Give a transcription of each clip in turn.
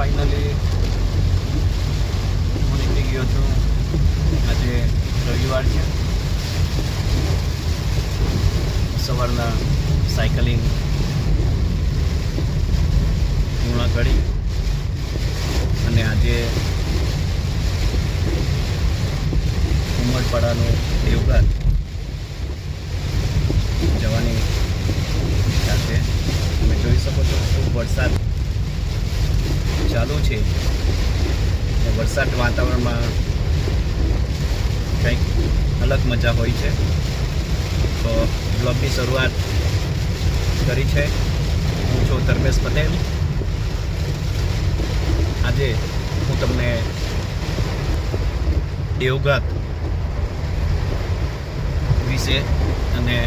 Finally હું નીકળી ગયો છું આજે રવિવાર છે સવારના સાયકલિંગ પૂર્ણ કરી અને આજે ઉમરપાડાનું દેવઘર જવાની ઈચ્છા છે તમે જોઈ શકો છો ખૂબ વરસાદ ચાલુ છે અને વરસાદ વાતાવરણમાં કંઈક અલગ મજા હોય છે. તો બ્લોગની શરૂઆત કરી છે હું છું ધર્મેશ પટેલ. આજે હું તમને દેવગત વિશે અને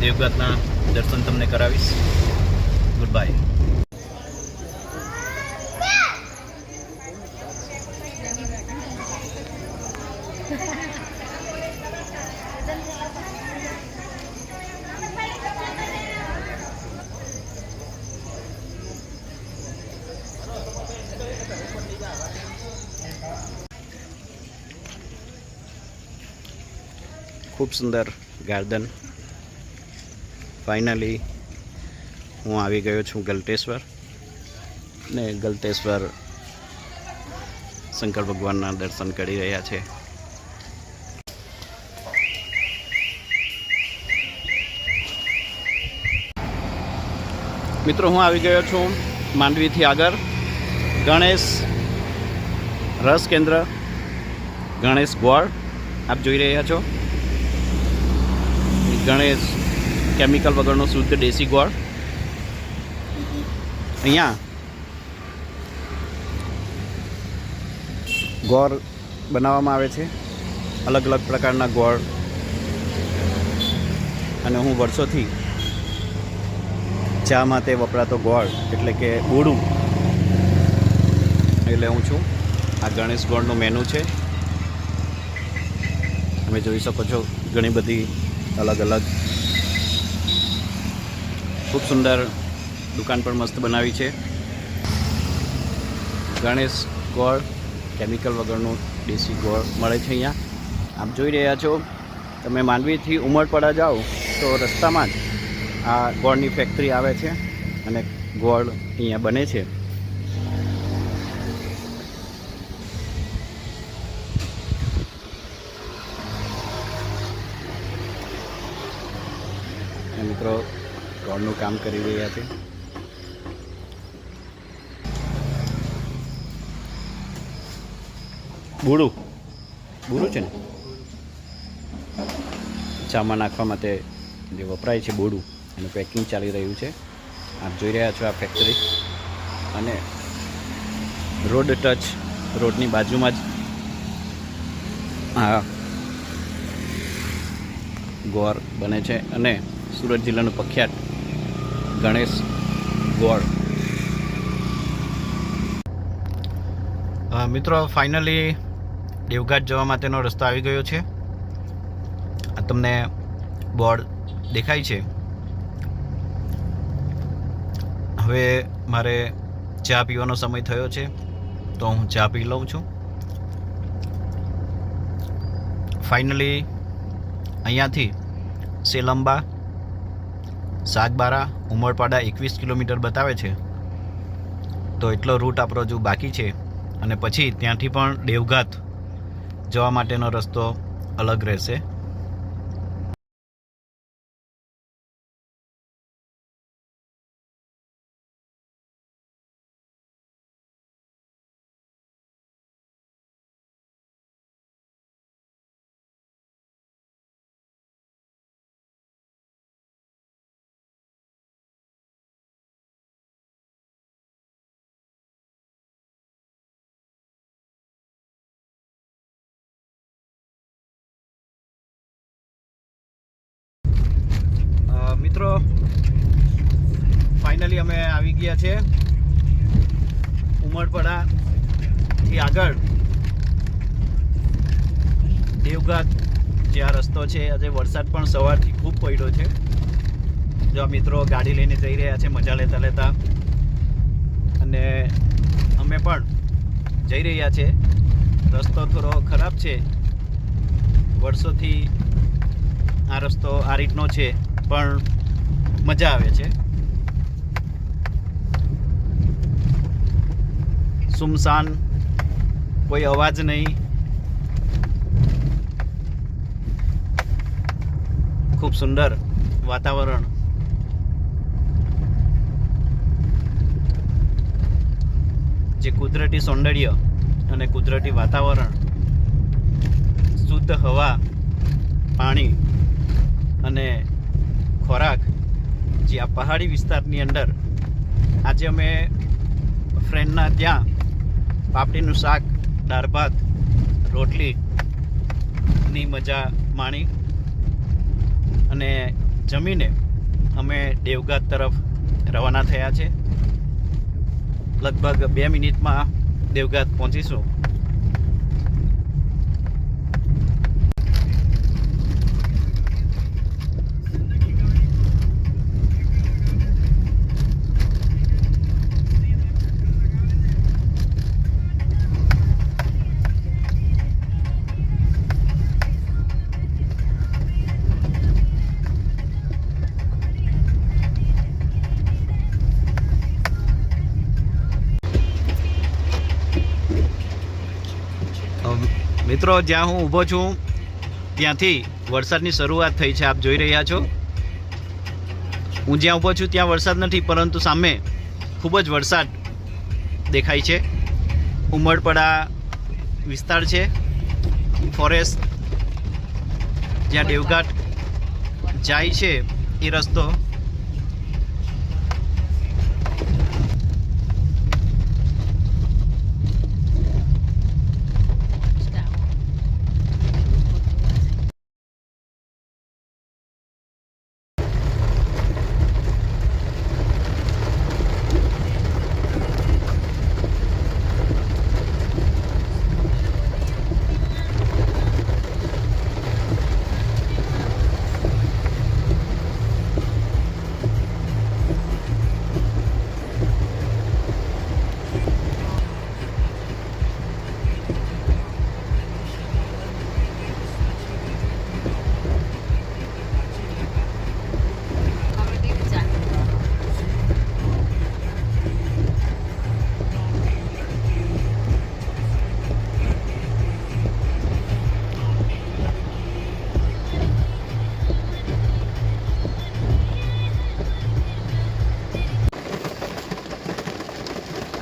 દેવગતના દર્શન તમને કરાવીશ. ગુડ બાય ખૂબ સુંદર ગાર્ડન. ફાઇનલી હું આવી ગયો છું ગલટેશ્વર ને ગલટેશ્વર શંકર ભગવાનના દર્શન કરી રહ્યા છે. મિત્રો, હું આવી ગયો છું માંડવીથી આગળ. ગણેશ રસ કેન્દ્ર, ગણેશ ગોળ, આપ જોઈ રહ્યા છો. ગણેશ કેમિકલ વગરનો શુદ્ધ દેશી ગોળ. અહીંયા. ગોળ બનાવવામાં આવે છે. અલગ અલગ પ્રકારના ગોળ. અને હું વર્ષોથી ચા માટે વપરાતો ગોળ, એટલે કે બોડું એ લઉં છું. આ ગણેશ ગોળનું મેનુ છે. તમે જોઈ શકો છો ઘણી બધી અલગ અલગ ખૂબ સુંદર દુકાન પણ મસ્ત બનાવી છે. ગણેશ ગોળ, કેમિકલ વગરનું દેશી ગોળ મળે છે અહીંયા. આપ જોઈ રહ્યા છો, તમે માંડવીથી ઉમરપડા જાઓ તો રસ્તામાં જ આ ગોળની ફેક્ટરી આવે છે અને ગોળ અહીંયા બને છે અને મિત્રો ગોળનું કામ કરી રહ્યા છે. બુડું. બુડું છે ને? ચામાં નાખવા માટે જે વપરાય છે બોડું, એનું પેકિંગ ચાલી રહ્યું છે. આપ જોઈ રહ્યા છો આ ફેક્ટરી અને રોડ ટચ રોડની બાજુમાં જ આ ગોર બને છે. અને સુરત જિલ્લાનું પ્રખ્યાત ગણેશ ગોળ. મિત્રો ફાઇનલી દેવઘાટ જવા માટેનો રસ્તો આવી ગયો છે. આ તમને બોર્ડ દેખાય છે. હવે મારે ચા પીવાનો સમય થયો છે, તો હું ચા પી લઉં છું. ફાઇનલી અહીંયાથી સેલંબા સાગબારા ઉમરપાડા એકવીસ કિલોમીટર બતાવે છે. તો એટલો રૂટ આપણો હજુ બાકી છે અને પછી ત્યાંથી પણ દેવઘાત જવા માટેનો રસ્તો અલગ રહેશે. મિત્રો. ફાઇનલી અમે આવી ગયા છે. ઉમરપડાથી આગળ. દેવઘાટ જે આ રસ્તો છે, આજે વરસાદ પણ સવારથી ખૂબ પડ્યો છે. જો આ મિત્રો ગાડી લઈને જઈ રહ્યા છે, મજા લેતા લેતા. અને અમે પણ જઈ રહ્યા છે. રસ્તો થોડો ખરાબ છે. વર્ષોથી આ રસ્તો આ રીતનો છે, પણ મજા આવે છે. સુમસાન, કોઈ અવાજ નહીં. ખૂબ સુંદર વાતાવરણ. જે કુદરતી સૌંદર્ય અને કુદરતી વાતાવરણ, શુદ્ધ હવા, પાણી અને ખોરાક જે આ પહાડી વિસ્તારની અંદર આજે અમે ફ્રેન્ડના ત્યાં પાપડીનું શાક, દાળ ભાત, રોટલીની મજા માણી અને જમીને અમે દેવગાત તરફ રવાના થયા છે. લગભગ બે મિનિટમાં દેવગાત પહોંચીશું. મિત્રો, જ્યાં હું ઊભો છું, ત્યાંથી વરસાદની શરૂઆત થઈ છે, આપ જોઈ રહ્યા છો. હું જ્યાં ઊભો છું, ત્યાં વરસાદ નથી, પરંતુ સામે ખૂબ જ વરસાદ દેખાય છે. ઉમરપડા વિસ્તાર છે. ફોરેસ્ટ, જ્યાં દેવઘાટ જાય છે એ રસ્તો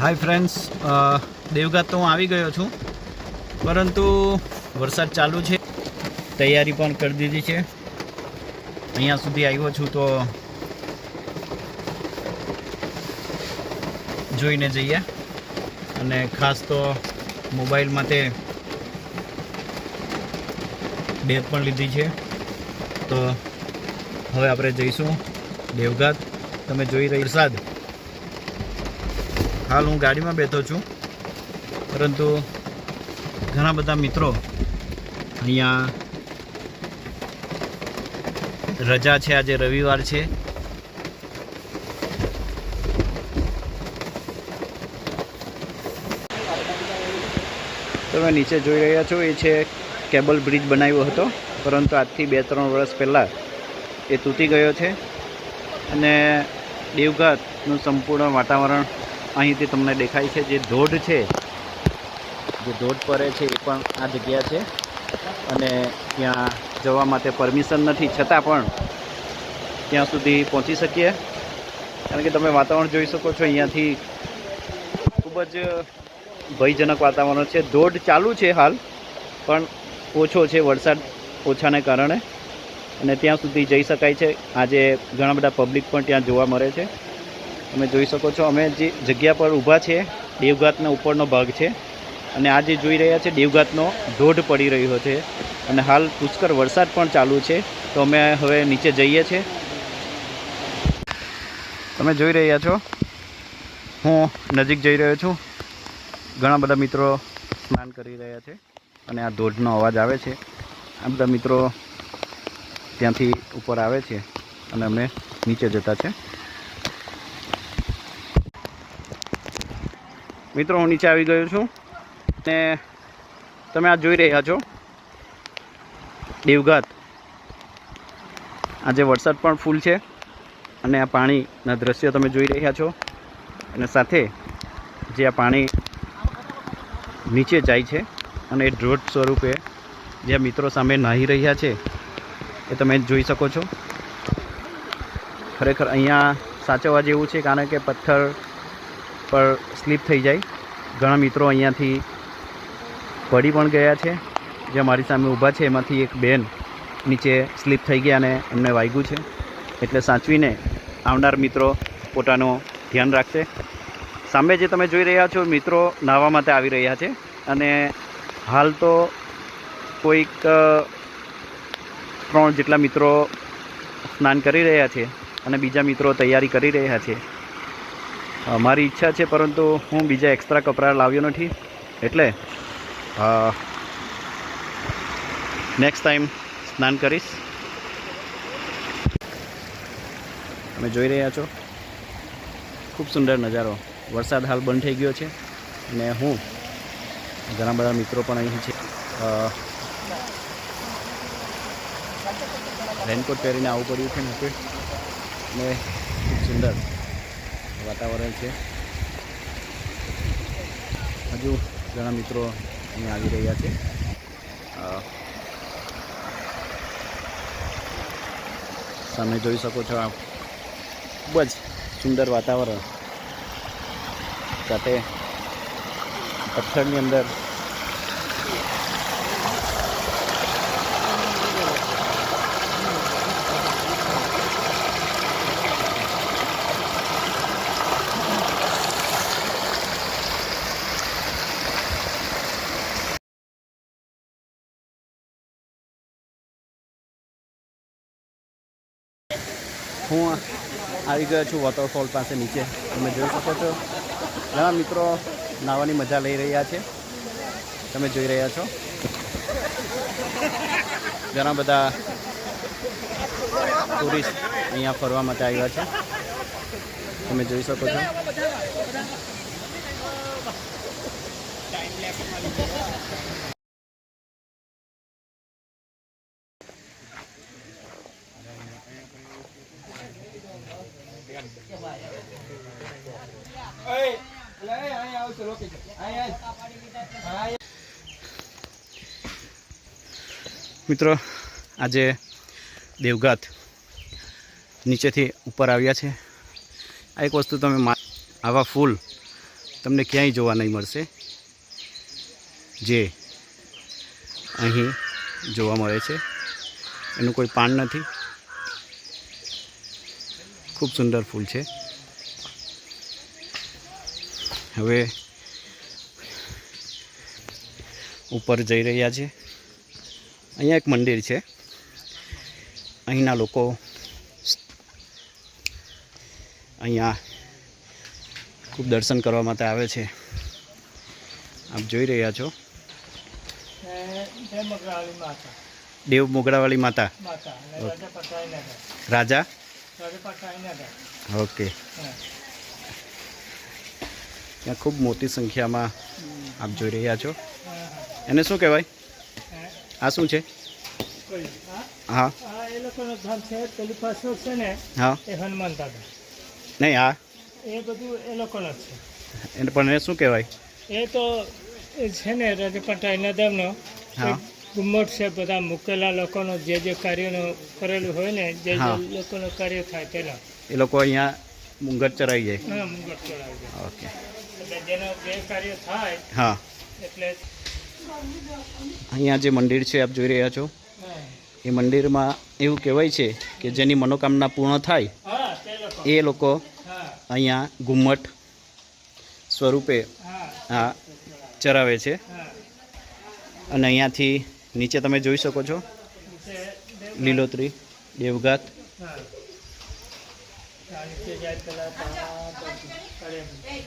હાય ફ્રેન્ડ્સ દેવઘાટ તો હું આવી ગયો છું, પરંતુ વરસાદ ચાલુ છે, તૈયારી પણ કરી દીધી છે. અહીંયા સુધી આવ્યો છું તો જોઈને જઈએ. અને ખાસ તો મોબાઈલમાં તે બેગ પણ લીધી છે. તો હવે આપણે જઈશું. દેવઘાત તમે જોઈ રહી વરસાદ. હાલ હું ગાડીમાં બેઠો છું. પરંતુ ઘણા બધા મિત્રો અહીંયા રજા છે. આજે રવિવાર છે. તમે નીચે જોઈ રહ્યા છો, એ છે કેબલ બ્રિજ બનાવ્યો હતો. પરંતુ આજથી બે ત્રણ વર્ષ પહેલાં એ તૂટી ગયો છે. અને દેવઘાટનું સંપૂર્ણ વાતાવરણ અહીંથી તમને દેખાય છે જે ધોધ છે. જે ધોધ પડે છે એ પણ આ જગ્યા છે. અને ત્યાં જવા માટે પરમિશન નથી, છતાં પણ ત્યાં સુધી પહોંચી શકીએ. કારણ કે તમે વાતાવરણ જોઈ શકો છો, અહીંયાથી ખૂબ જ ભયજનક વાતાવરણ છે. ધોધ ચાલુ છે હાલ, પણ ઓછો છે, વરસાદ ઓછાને કારણે. અને ત્યાં સુધી જઈ શકાય છે. આજે ઘણા બધા પબ્લિક પણ ત્યાં જોવા મળે છે. તમે જોઈ શકો છો, અમે જે જગ્યા પર ઊભા છે દેવઘાતના ઉપરનો ભાગ છે. અને આ જે જોઈ રહ્યા છે, દેવઘાટનો ધોધ પડી રહ્યો છે. અને હાલ પુષ્કળ વરસાદ પણ ચાલુ છે. તો અમે હવે નીચે જઈએ છીએ તમે જોઈ રહ્યા છો? હું નજીક જઈ રહ્યો છું. ઘણા બધા મિત્રો સ્નાન કરી રહ્યા છે. અને આ ધોધનો અવાજ આવે છે. આ બધા મિત્રો ત્યાંથી ઉપર આવે છે. અને અમે નીચે જતા છે. મિત્રો, હું નીચે આવી ગયો છું ને તમે આ જોઈ રહ્યા છો. દેવઘાત આજે વરસાદ પણ ફૂલ છે અને આ પાણીના દ્રશ્ય તમે જોઈ રહ્યા છો. અને સાથે જે આ પાણી નીચે જાય છે અને એ ધ્રોત સ્વરૂપે જે મિત્રો સામે નાહી રહ્યા છે એ તમે જોઈ શકો છો. ખરેખર અહીંયા સાચવવા જેવું છે કારણ કે પથ્થર પર સ્લીપ થઈ જાય. ઘણા મિત્રો અહીંયાથી પડી પણ ગયા છે. જે મારી સામે ઊભા છે, એમાંથી એક બેન નીચે સ્લીપ થઈ ગયા અને એમને વાગ્યું છે. એટલે સાચવીને આવનાર મિત્રો પોતાનું ધ્યાન રાખશે. સામે જે તમે જોઈ રહ્યા છો, મિત્રો નાહવા માટે આવી રહ્યા છે. અને હાલ તો કોઈક ત્રણ જેટલા મિત્રો સ્નાન કરી રહ્યા છે અને બીજા મિત્રો તૈયારી કરી રહ્યા છે. મારી ઈચ્છા છે, પરંતુ હું બીજા એક્સ્ટ્રા કપડાં લાવ્યો નથી. એટલે નેક્સ્ટ ટાઈમ સ્નાન કરીશ. તમે જોઈ રહ્યા છો. ખૂબ સુંદર નજારો. વરસાદ હાલ બંધ થઈ ગયો છે અને હું ઘણા બધા મિત્રો પણ અહીં છે. રેનકોટ પહેરીને આવવું પડ્યું છે ને ખૂબ સુંદર. વાતાવરણ છે. હજુ ઘણા મિત્રો અહીંયા આવી રહ્યા છે. સામે જોઈ શકો છો આ ખૂબ જ સુંદર વાતાવરણ. સાથે પથ્થરની અંદર હું આવી ગયો છું વોટરફોલ પાસે નીચે. તમે જોઈ શકો છો. ઘણા મિત્રો, નાવાની મજા લઈ રહ્યા છે. તમે જોઈ રહ્યા છો. ઘણા બધા ટુરિસ્ટ અહીંયા ફરવા માટે આવ્યા છે. તમે જોઈ શકો છો. મિત્રો, આજે દેવઘાત નીચેથી ઉપર આવ્યા છે. આ એક વસ્તુ તમે આવા ફૂલ તમને ક્યાંય જોવા નહીં મળશે, જે અહીં જોવા મળે છે. એનું કોઈ પાન નથી. ખૂબ સુંદર ફૂલ છે. હવે ઉપર જઈ રહ્યા છે. અહીંયા એક મંદિર છે. અહીંના લોકો અહીંયા ખૂબ દર્શન કરવા માટે આવે છે. આપ જોઈ રહ્યા છો. દેવ મોગરાવાળી માતા. રાજા ઓકે. ત્યાં ખૂબ મોટી સંખ્યામાં આપ જોઈ રહ્યા છો. એને શું કહેવાય? આ શું છે? હા. હા. આ એ લોકોનો ધામ છે પેલી પાછળ છે ને હા એ હનુમાન દાદા. નહીં આ? એ બધું એ લોકોનો જ છે. એને પણ એને શું કહેવાય? એ તો એ છે ને રાજા પટાઈ નગરનો હા. ગુમ્મટ છે બધા મૂકેલા લોકોનો જે જે કાર્યનો કરેલું હોય ને જે જે લોકોનો કાર્ય થાય તેના. એ લોકો અહીંયા મુંગટ ચરાઈ જાય. હા મુંગટ ચરાઈ જાય. ઓકે. એટલે જેનો જે કાર્ય થાય હા એટલે અહીંયા જે મંદિર છે આપ જોઈ રહ્યા છો એ મંદિરમાં એવું કહેવાય છે કે જેની મનોકામના પૂર્ણ થાય એ લોકો અહીંયા ઘુમ્મટ સ્વરૂપે હા ચરાવે છે અને અહીંયાથી નીચે તમે જોઈ શકો છો લીલોતરી દેવઘાત જાય પેલા તારા બધું કરે બધું.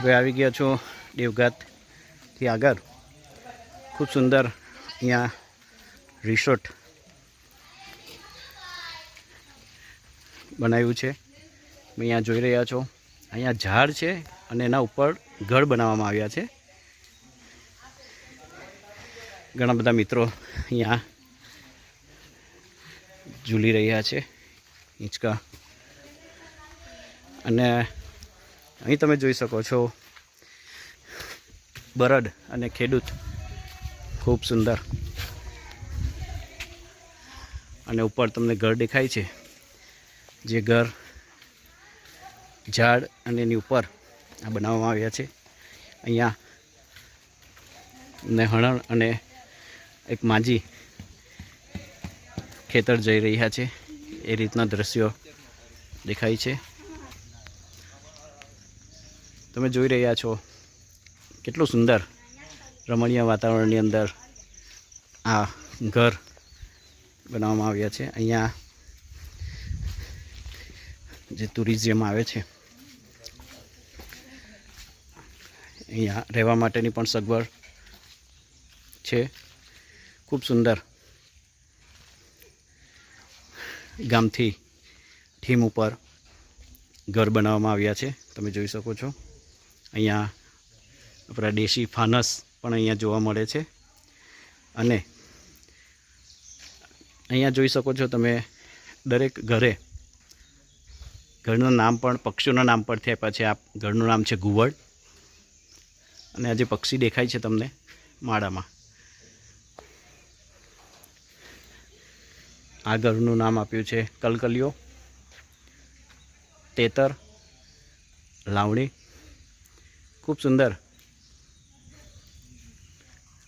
હવે આવી ગયા છો દેવઘાતથી આગળ. ખૂબ સુંદર અહીંયા રિસોર્ટ બનાવ્યું છે. અહીંયા જોઈ રહ્યા છો. અહીંયા ઝાડ છે અને એના ઉપર ઘર બનાવવામાં આવ્યા છે. ઘણા બધા મિત્રો અહીંયા ઝૂલી રહ્યા છે. હિંચકા અને અહીં તમે જોઈ શકો છો બરડ અને ખેડૂત ખૂબ સુંદર. અને ઉપર તમને ઘર દેખાય છે, જે ઘર ઝાડ અને એની ઉપર આ બનાવવામાં આવ્યા છે. અહીંયા ને હણણ અને એક માજી ખેતર જઈ રહ્યા છે. એ રીતના દ્રશ્યો દેખાય છે. તમે જોઈ રહ્યા છો કેટલું સુંદર રમણીય વાતાવરણની અંદર આ ઘર બનાવવામાં આવ્યા છે. અહીંયા જે ટુરિઝમ આવે છે, અહીંયા રહેવા માટેની પણ સગવડ છે. ખૂબ સુંદર ગામથી થીમ ઉપર ઘર બનાવવામાં આવ્યા છે. તમે જોઈ શકો છો. અહીંયા આપણા દેશી ફાનસ પણ અહીંયા જોવા મળે છે. અને અહીંયા જોઈ શકો છો તમે દરેક ઘરે ઘરનું નામ પણ, પક્ષીઓના નામ પરથી આપ્યા છે આ ઘરનું નામ છે ઘુવડ અને આજે પક્ષી દેખાય છે તમને માળામાં. આ ઘરનું નામ આપ્યું છે કલકલિયો, તેતર, લાવણી ખૂબ સુંદર.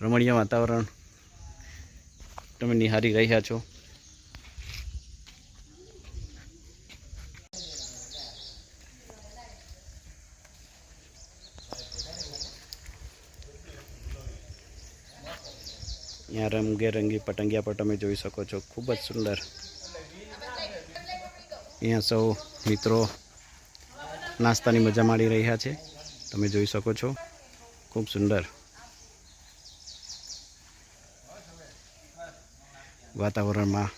રમણીય વાતાવરણ. તમે નિહારી રહ્યા છો. અહીંયા રંગેરંગી પતંગિયા પર તમે જોઈ શકો છો. ખૂબ જ સુંદર. અહીંયા સૌ મિત્રો નાસ્તાની મજા માણી રહ્યા છે. તમે જોઈ શકો છો. ખૂબ સુંદર વાતાવરણમાં.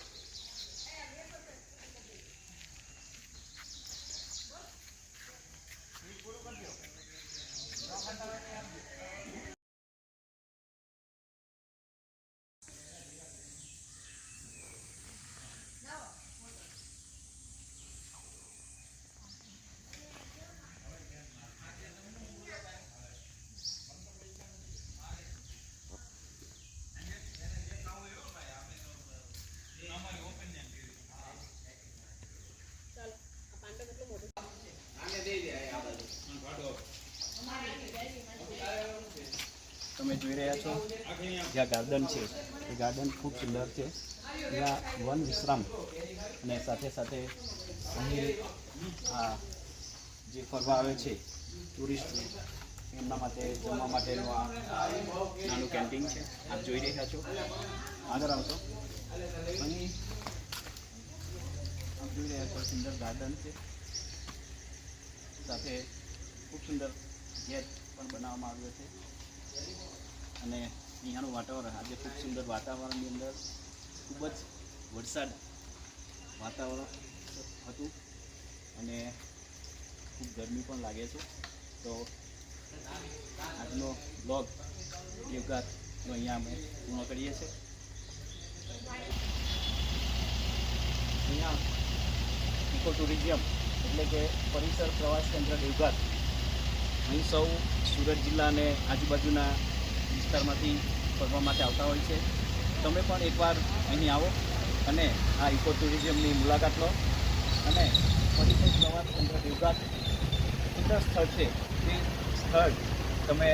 જોઈ રહ્યા છો. જ્યાં ગાર્ડન છે. એ ગાર્ડન ખૂબ સુંદર છે. ત્યાં વન વિશ્રામ અને સાથે સાથે અહીં આ જે ફરવા આવે છે ટુરિસ્ટ એમના માટે જમવા માટેનું આ નાનું કેન્ટીન છે. આપ જોઈ રહ્યા છો. આગળ આવશો. અહીં આપ જોઈ રહ્યા છો, સુંદર ગાર્ડન છે. સાથે ખૂબ સુંદર ગેટ પણ બનાવવામાં આવ્યો છે. અને અહીંયાનું વાતાવરણ, આજે ખૂબ સુંદર વાતાવરણની અંદર ખૂબ જ વરસાદ વાતાવરણ હતું અને ખૂબ ગરમી પણ લાગે છે. તો આજનો બ્લોગ દેવઘાટનો અહીંયા અમે પૂર્ણ કરીએ છીએ. અહીંયા ઇકો ટુરિઝમ એટલે કે પરિસર પ્રવાસ કેન્દ્ર દેવઘાટ. અહીં સૌ સુરત જિલ્લા અને આજુબાજુના વિસ્તારમાંથી ફરવા માટે આવતા હોય છે. તમે પણ એકવાર અહીં આવો અને આ ઇકો ટુરિઝમની મુલાકાત લો. અને પરિસર પ્રવાસ કેન્દ્ર દેવઘાટ સુંદર સ્થળ છે તે સ્થળ તમે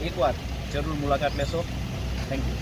એકવાર જરૂર મુલાકાત લેશો. Thank you